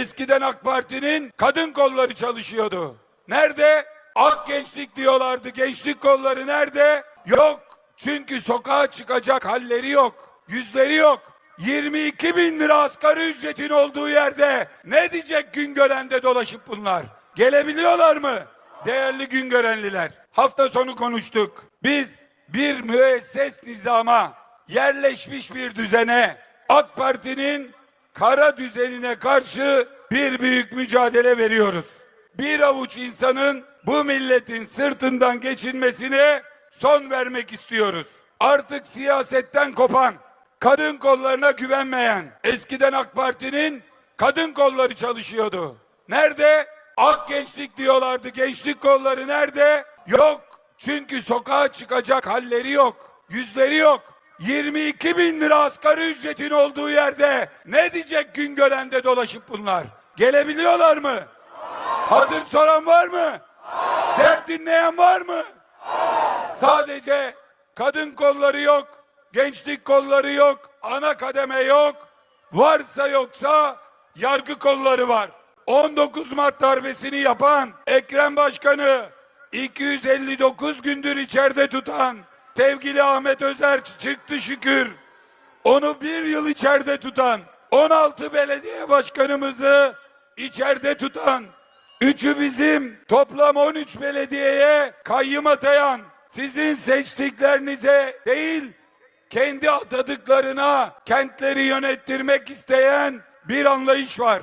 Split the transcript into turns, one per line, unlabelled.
Eskiden AK Parti'nin kadın kolları çalışıyordu. Nerede? Ak gençlik diyorlardı. Gençlik kolları nerede? Yok. Çünkü sokağa çıkacak halleri yok. Yüzleri yok. 22 bin lira asgari ücretin olduğu yerde ne diyecek gün görende dolaşıp bunlar? Gelebiliyorlar mı? Değerli gün görenliler. Hafta sonu konuştuk. Biz bir müesses nizama, yerleşmiş bir düzene, AK Parti'nin kara düzenine karşı bir büyük mücadele veriyoruz. Bir avuç insanın bu milletin sırtından geçinmesine son vermek istiyoruz. Artık siyasetten kopan, kadın kollarına güvenmeyen, eskiden AK Parti'nin kadın kolları çalışıyordu. Nerede? Ak gençlik diyorlardı. Gençlik kolları nerede? Yok. Çünkü sokağa çıkacak halleri yok. Yüzleri yok. 22 bin lira asgari ücretin olduğu yerde ne diyecek gün görende dolaşıp bunlar? Gelebiliyorlar mı? Hatır soran var mı? Dert dinleyen var mı? Sadece kadın kolları yok, gençlik kolları yok, ana kademe yok. Varsa yoksa yargı kolları var. 19 Mart darbesini yapan Ekrem Başkanı 259 gündür içeride tutan sevgili Ahmet Özer çıktı şükür. Onu bir yıl içeride tutan 16 belediye başkanımızı içeride tutan Üçü bizim toplam 13 belediyeye kayyım atayan sizin seçtiklerinize değil kendi atadıklarına kentleri yönettirmek isteyen bir anlayış var.